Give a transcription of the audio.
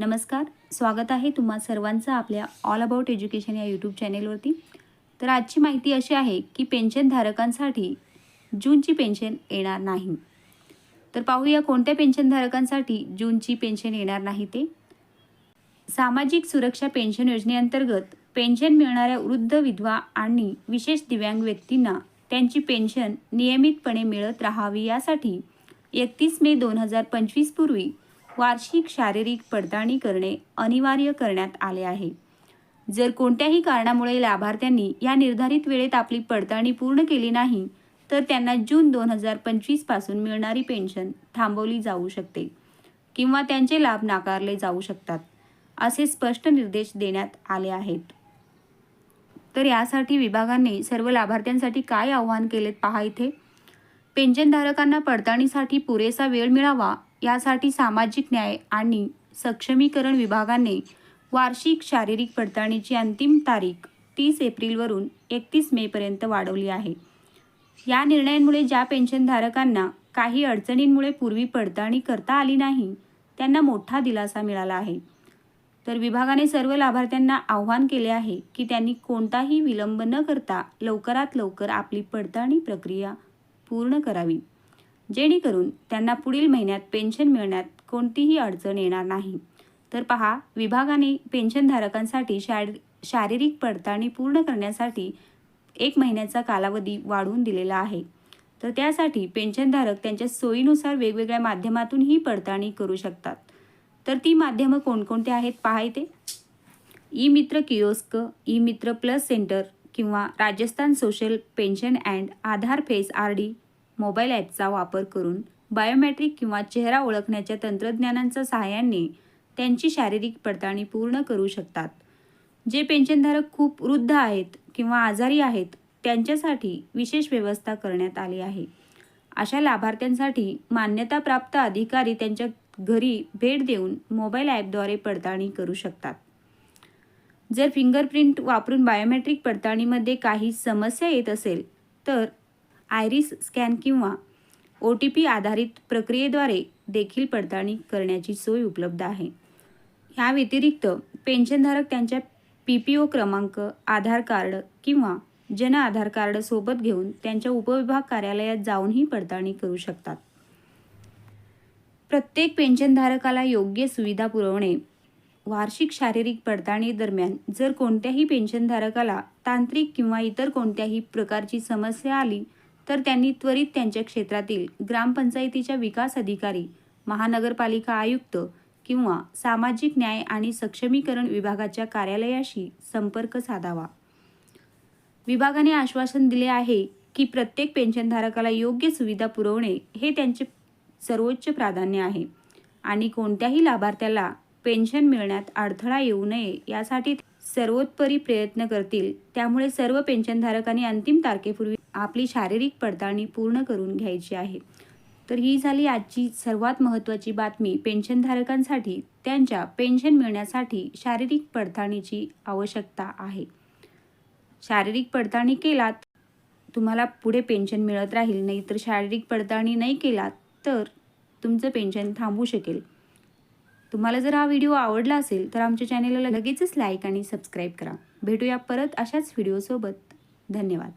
नमस्कार स्वागत आहे तुम्हा सर्वांचं आपल्या ऑल अबाउट एज्युकेशन या यूट्यूब चॅनेलवरती तर आजची माहिती अशी आहे की पेन्शनधारकांसाठी जूनची पेन्शन येणार नाही. तर पाहूया कोणत्या पेन्शनधारकांसाठी जूनची पेन्शन येणार नाही ते. सामाजिक सुरक्षा पेन्शन योजनेअंतर्गत पेन्शन मिळणाऱ्या वृद्ध विधवा आणि विशेष दिव्यांग व्यक्तींना त्यांची पेन्शन नियमितपणे मिळत राहावी यासाठी एकतीस मे दोन हजार पंचवीस पूर्वी वार्षिक शारीरिक पडताळणी करणे अनिवार्य करण्यात आले आहे. जर कोणत्याही कारणामुळे लाभार्थ्यांनी या निर्धारित वेळेत आपली पडताळणी पूर्ण केली नाही तर त्यांना जून दोन हजार पंचवीसपासून मिळणारी पेन्शन थांबवली जाऊ शकते किंवा त्यांचे लाभ नाकारले जाऊ शकतात असे स्पष्ट निर्देश देण्यात आले आहेत. तर यासाठी विभागाने सर्व लाभार्थ्यांसाठी काय आवाहन केलेत पहा इथे. पेन्शनधारकांना पडताळणीसाठी पुरेसा वेळ मिळावा यासाठी सामाजिक न्याय आणि सक्षमीकरण विभागाने वार्षिक शारीरिक पडताळणीची अंतिम तारीख तीस एप्रिलवरून एकतीस मेपर्यंत वाढवली आहे. या निर्णयांमुळे ज्या पेन्शनधारकांना काही अडचणींमुळे पूर्वी पडताळणी करता आली नाही त्यांना मोठा दिलासा मिळाला आहे. तर विभागाने सर्व लाभार्थ्यांना आव्हान केले आहे की त्यांनी कोणताही विलंब न करता लवकरात लवकर आपली पडताळणी प्रक्रिया पूर्ण करावी. जेणेकरून त्यांना पुढील महिन्यात पेन्शन मिळण्यात कोणतीही अडचण येणार नाही. तर पहा विभागाने पेन्शनधारकांसाठी शारी शारीरिक पडताळणी पूर्ण करण्यासाठी एक महिन्याचा कालावधी वाढवून दिलेला आहे. तर त्यासाठी पेन्शनधारक त्यांच्या सोयीनुसार वेगवेगळ्या माध्यमातून ही पडताळणी करू शकतात. तर ती माध्यमं कोणकोणती आहेत पहा E Mitra kiosk E Mitra plus centre किंवा Rajasthan social pension and Aadhaar face R D mobile ॲपचा वापर करून बायोमॅट्रिक किंवा चेहरा ओळखण्याच्या तंत्रज्ञानांच्या सहाय्याने त्यांची शारीरिक पडताळणी पूर्ण करू शकतात. जे पेन्शनधारक खूप वृद्ध आहेत किंवा आजारी आहेत त्यांच्यासाठी विशेष व्यवस्था करण्यात आली आहे. अशा लाभार्थ्यांसाठी मान्यताप्राप्त अधिकारी त्यांच्या घरी भेट देऊन मोबाईल ॲपद्वारे पडताळणी करू शकतात. जर फिंगरप्रिंट वापरून बायोमेट्रिक पडताळणीमध्ये काही समस्या येत असेल तर आयरिस स्कॅन किंवा ओ टी पी आधारित प्रक्रियेद्वारे देखील पडताळणी करण्याची सोय उपलब्ध आहे. ह्या व्यतिरिक्त पेन्शनधारक त्यांच्या पी पी ओ क्रमांक आधार कार्ड किंवा जन आधार कार्ड सोबत घेऊन त्यांच्या उपविभाग कार्यालयात जाऊनही पडताळणी करू शकतात. प्रत्येक पेन्शनधारकाला योग्य सुविधा पुरवणे वार्षिक शारीरिक पडताळणी दरम्यान जर कोणत्याही पेन्शनधारकाला तांत्रिक किंवा इतर कोणत्याही प्रकारची समस्या आली तर त्यांनी त्वरित त्यांच्या क्षेत्रातील ग्रामपंचायतीच्या विकास अधिकारी महानगरपालिका आयुक्त किंवा सामाजिक न्याय आणि सक्षमीकरण विभागाच्या कार्यालयाशी संपर्क साधावा. विभागाने आश्वासन दिले आहे की प्रत्येक पेन्शनधारकाला योग्य सुविधा पुरवणे हे त्यांचे सर्वोच्च प्राधान्य आहे आणि कोणत्याही लाभार्थ्याला पेन्शन मिळण्यात अडथळा येऊ नये यासाठी सर्वोत्परी प्रयत्न करतील. त्यामुळे सर्व पेन्शनधारकांनी अंतिम तारखेपूर्वी आपली शारीरिक पडताळणी पूर्ण करून घ्यायची आहे. तर ही झाली आजची सर्वात महत्त्वाची बातमी पेन्शनधारकांसाठी. त्यांच्या पेन्शन मिळण्यासाठी शारीरिक पडताळणीची आवश्यकता आहे. शारीरिक पडताळणी केलात तुम्हाला पुढे पेन्शन मिळत राहील. नाही तर शारीरिक पडताळणी नाही केलात तर तुमचं पेन्शन थांबू शकेल. तुम्हाला जर हा व्हिडिओ आवडला असेल तर आमच्या चॅनेलला लगेचच लाईक आणि सबस्क्राईब करा. भेटूया परत अशाच व्हिडिओसोबत धन्यवाद.